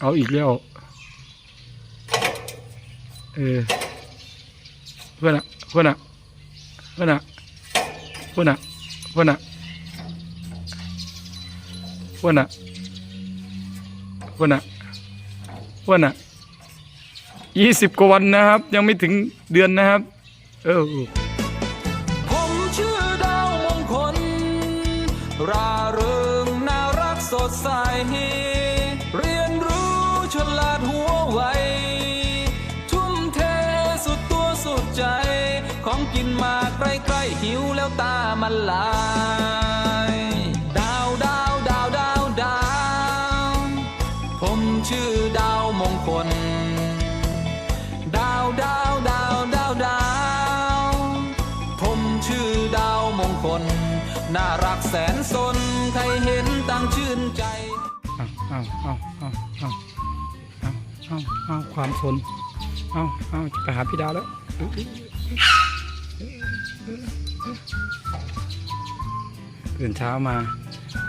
เอาอีกแล้ว เออ เพื่อนอะเพื่อนอะเพื่อนอะเพื่อนอะเพื่อนอะเพื่อนอะเพื่อนอะเพื่อนอะยี่สิบกว่าวันนะครับ ยังไม่ถึงเดือนนะครับ เออผมชื่อดาวมงคลราเริงน่ารักสดใส หิวแล้วตามันลายดาวดาวดาวดาวดาวผมชื่อดาวมงคล ดาวดาวดาวดาวดาวผมชื่อดาวมงคล น่ารักแสนสนใครเห็นต่างชื่นใจเอาเอาเอาเอาเอาเอาเอาความสนเอาเอาจะไปหาพี่ดาวแล้ว ตื่นเช้ามา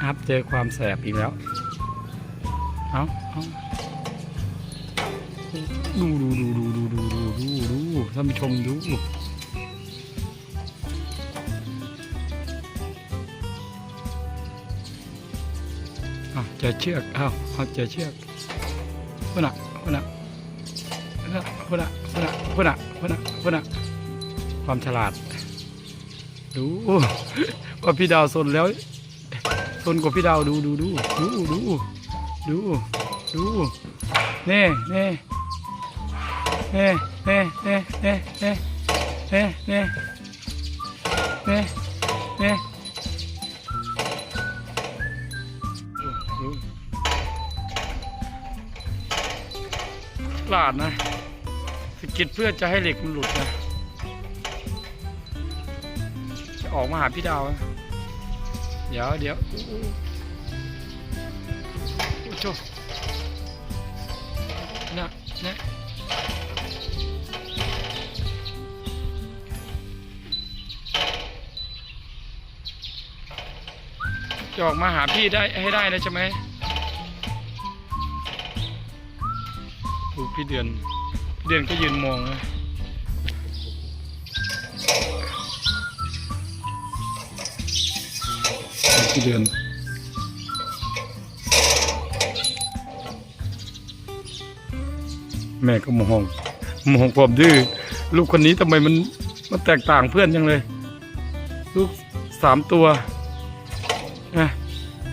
อัพเจอความแสบอีกแล้ว เอาเอาดูดูดูดูดูดูดูดูดูท่านผู้ชมดูเอาเจอเชือกเอาเอาเจอเชือกพุ่นอะพุ่นอะพุ่นอะพุ่นอะพุ่นอะพุ่นอะพุ่นอะความฉลาด ดู ว่าพี่ดาวสนแล้วสนกว่าพี่ดาวดูดูดูดูดูดูดูเน่เน่เน่เน่เน่เน่เน่เน่เน่เน่เน่ลาดนะสกิดเพื่อจะให้เหล็กมันหลุดนะ จะออกมาหาพี่ดาวนะ เดี๋ยวเดี๋ยวอู้อู้อู้โจนะนะจะออกมาหาพี่ได้ให้ได้นะใช่ไหมดูพี่เดือน เดือนก็ยืนมองนะ กี่เดือนแม่ก็มองมองความดื้อลูกคนนี้ทำไมมันมันแตกต่างเพื่อนจังเลย ลูกสามตัวนะ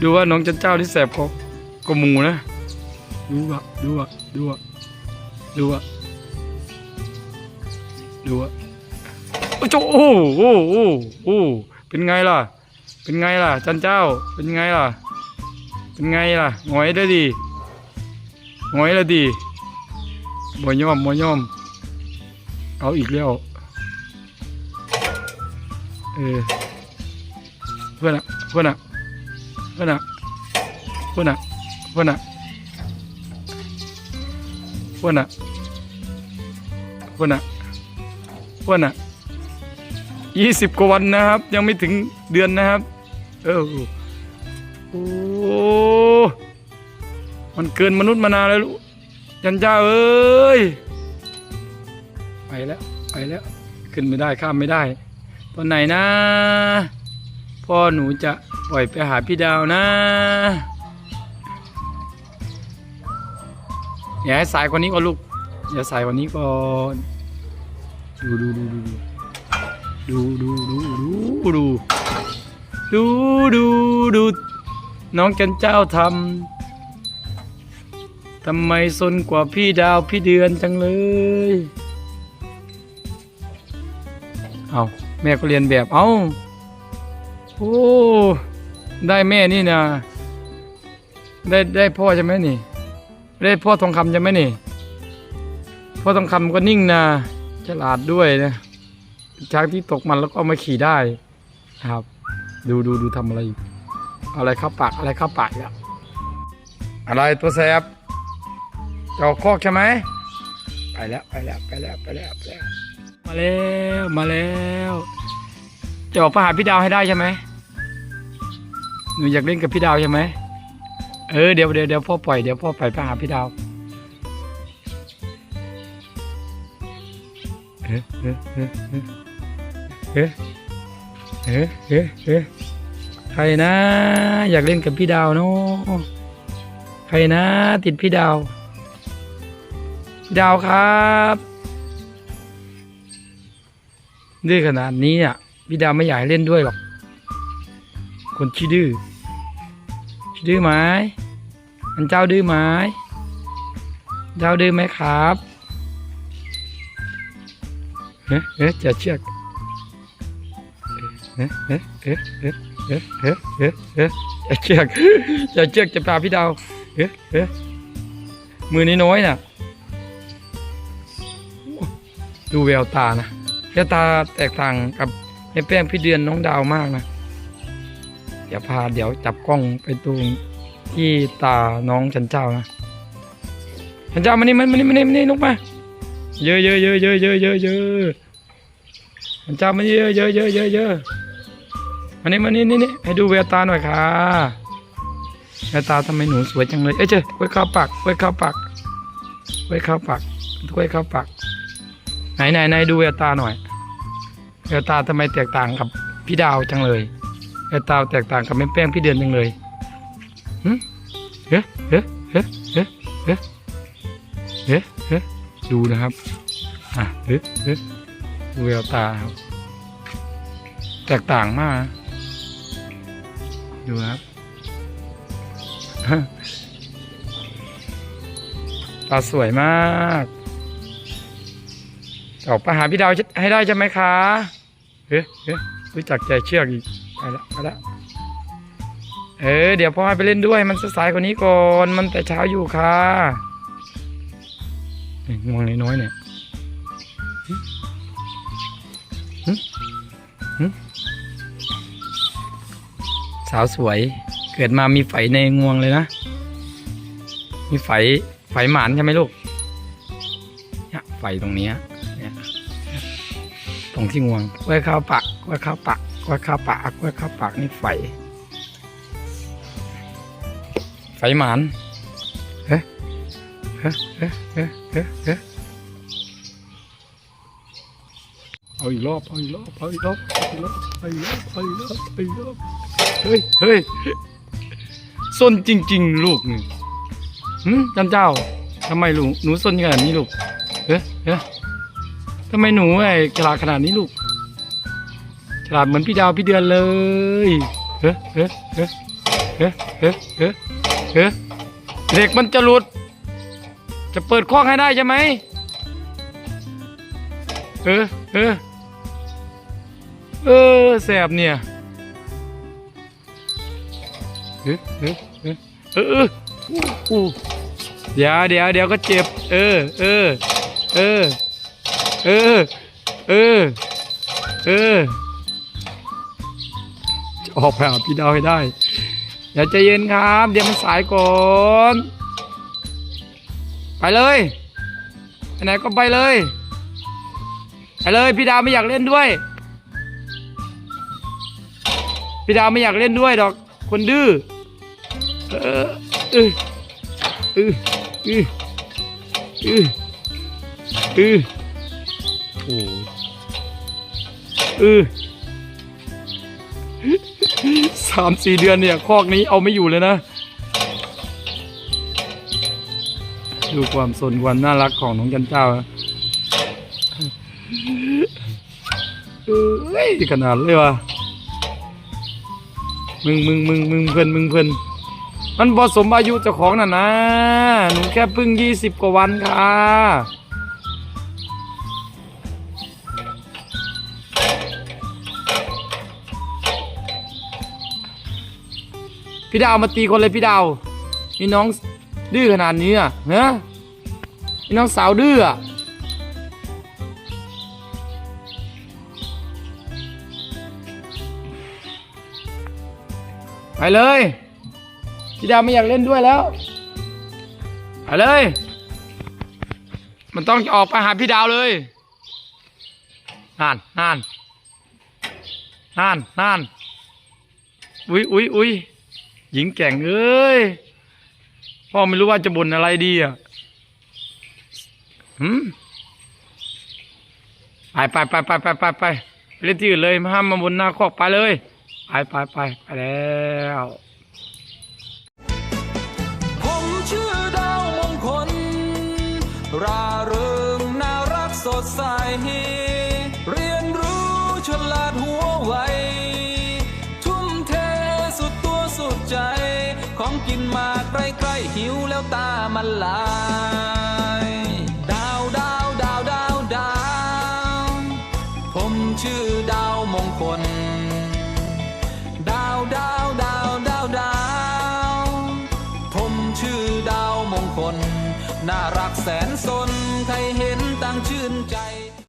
ดูว่าน้องจันเจ้าที่แสบเขาก็มูนะ ดูอะดูอะดูอะดูอะดูอะโอ้โจโอ้โอ้โอ้โอ้เป็นไงล่ะ เป็นไงล่ะ จันเจ้า เป็นไงล่ะ เป็นไงล่ะหงอยได้ดีหงอยล้ดีบ่ยอมบ่ยอม เอาอีกแล้ว เออ เพื่อนอะเพื่อนอะเพื่อนอะเพื่อนอะเพื่อนอะเพื่อนอะเพื่อนอะเพื่อนอะยี่สิบกว่าวันนะครับ ยังไม่ถึงเดือนนะครับ เออโอ้มันเกินมนุษย์มานานแล้วลูกยันจ้าเอ้ยไปแล้วไปแล้ว ขึ้นไม่ได้ข้ามไม่ได้ ตอนไหนนะ พ่อหนูจะปล่อยไปหาพี่ดาวนะอย่าให้สายกว่านี้ก่อนลูกอย่าสายกว่านี้ก่อนดูดูดูดูดูดูดูดูดู ดูดูดู น้องจันเจ้าทำทำไมซนกว่าพี่ดาวพี่เดือนจังเลย เอาแม่ก็เรียนแบบเอาโอ้ ได้แม่นี่นะได้ได้พ่อใช่ไหมนี่ ได้พ่อทองคำใช่ไหมนี่ พ่อทองคำก็นิ่งนะฉลาดด้วยนะช้างที่ตกมันแล้วก็เอามาขี่ได้ครับ ดูดูดูทำอะไร อะไรเข้าปากอะไรเข้าปากเนี่ยอะไรตัวแสบเจ้าคอกใช่ไหมไปแล้วไปแล้วไปแล้วไปแล้วไปแล้วมาแล้วมาแล้วจะบอกไปหาพี่ดาวให้ได้ใช่ไหมหนูอยากเล่นกับพี่ดาวใช่ไหมเออเดี๋ยวเดี๋ยวเดี๋ยวพ่อปล่อยเดี๋ยวพ่อปล่อยปหาพี่ดาวเฮ้เฮ้เฮ้เฮ้ เอ๊ะเอ๊ะเอ๊ะใครนะ อยากเล่นกับพี่ดาวเนาะใครนะ ติดพี่ดาว พี่ดาวครับดื้อขนาดนี้อะพี่ดาวไม่อยากให้เล่นด้วยหรอก คนขี้ดื้อขี้ดื้อไหมมันเจ้าดื้อไหมเจ้าดื้อไหมครับเอ๊ะเอ๊ะจะเชือก เอ๊ะเอ๊ะเอ๊ะเอ๊ะเอ๊ะเอ๊ะเอ๊ะเอ๊ะเชือกจะเชือกจะพาพี่ดาวเอ๊ะเอ๊ะมือนี้น้อยน่ะ ดูแววตานะแววตาแตกต่างกับไอ้แป้งพี่เดือนน้องดาวมากนะเดี๋ยวพาเดี๋ยวจับกล้องไปตรงที่ตาน้องฉันเจ้านะฉันเจ้ามานี่มานี่มานี่มานี่ลุกมาเยอะเยอะเยอะเยอะเยอะเยอะเยอะมันเจำมันเยอะเยอะเยอะเยอะเยอะ มานี่มานี่นี่นี่ให้ดูแววตาหน่อยค่ะแววตาทำไมหนูสวยจังเลย เอ้ยเจ้ไว้ข้าวปากไว้ข้าวปากไว้ข้าวปากไว้ข้าวปากไหนไหนไหนดูแววตาหน่อยแววตาทำไมแตกต่างกับพี่ดาวจังเลยแววตาแตกต่างกับแม่แป้งพี่เดือนจังเลยเฮ้เฮ้เฮ้เฮ้เฮ้เฮ้เฮ้ดูนะครับอะเอ๊ะเอ๊ะดูแววตาครับแตกต่างมาก ดูครับตาสวยมากออกไปหาพี่ดาวให้ได้ใช่ไหมคะเอ๊ะเอ๊ะรู้จักใจเชือกอีกไปละไปละเออเดี๋ยวพ่อให้ไปเล่นด้วยมันสายกว่านี้ก่อนมันแต่เช้าอยู่ค่ะง่วงน้อยๆเนี่ยหึหึหึ สาวสวย เกิดมามีไฝในงวงเลยนะ มีไฝไฝหมานใช่ไหมลูกเนี่ยไฝตรงนี้เนี่ยตรงที่งวงไว้ข้าวปากไว้ข้าวปากไว้ข้าวปากไว้ข้าวปากนี่ไฝไฝหมานเฮ้เฮ้เฮ้เฮ้เฮ้เฮ้เอาอีกรอบเอาอีกรอบเอาอีกรอบเอาอีกรอบเอาอีกรอบเอาอีกรอบ เฮ้ยเฮ้ยซนจริง ๆ ลูกนี่หืมจันเจ้าทำไมลูกหนูซนขนาดนี้ลูกเฮ้เฮ้ทำไมหนูไอ้ฉลาดขนาดนี้ลูกฉลาดเหมือนพี่ดาวพี่เดือนเลยเฮ้เฮ้เฮ้เฮ้เฮ้เฮ้เฮ้เด็กมันจะหลุด จะเปิดคล้อกให้ได้ใช่ไหมเออเออเออแสบเนี่ย เออเออเออเออเอออู้เดี๋ยวเดี๋ยวเดี๋ยวก็เจ็บ เออเออเออเออเออเออจะออกไปหาพี่ดาวให้ได้อย่าใจเย็นครับ เดี๋ยวมันสายก่อน ไปเลยไปไหนก็ไปเลยไปเลย พี่ดาวไม่อยากเล่นด้วย พี่ดาวไม่อยากเล่นด้วยดอกคนดื้อ เออเออเออเออเออโอ้ยเออสามสี่เดือนเนี่ยคอกนี้เอาไม่อยู่เลยนะ ดูความสนความน่ารักของน้องจันเจ้าเอ้ยขนาดเลยวะมึงมึงมึงมึงเพื่อนมึงเพื่อน มันพอสมอายุเจ้าของน่ะนะ หนูแค่เพิ่งยี่สิบกว่าวันค่ะ พี่ดาวมาตีคนเลยพี่ดาวนี่น้องดื้อขนาดนี้อะฮะนี่น้องสาวดื้ออะไปเลย พี่ดาวไม่อยากเล่นด้วยแล้วไปเลย มันต้องออกไปหาพี่ดาวเลยนั่นนั่นนั่นนั่นอุ้ยอุ้ยอุ้ยหญิงแก่งเอ้ยพ่อไม่รู้ว่าจะบ่นอะไรดีอะหืมไปไปไปไปไปไปไปไปเล่นที่อื่นเลยห้ามมาบนหน้าคอกไปเลย ไปไปไปไปแล้ว เรียนรู้ฉลาดหัวไว ทุ่มเทสุดตัวสุดใจ ของกินมาใกล้ๆหิวแล้วตามันลายดาวดาวดาวดาวดาว ผมชื่อดาวมงคล ดาวดาวดาวดาวดาว ผมชื่อดาวมงคล น่ารักแสนสน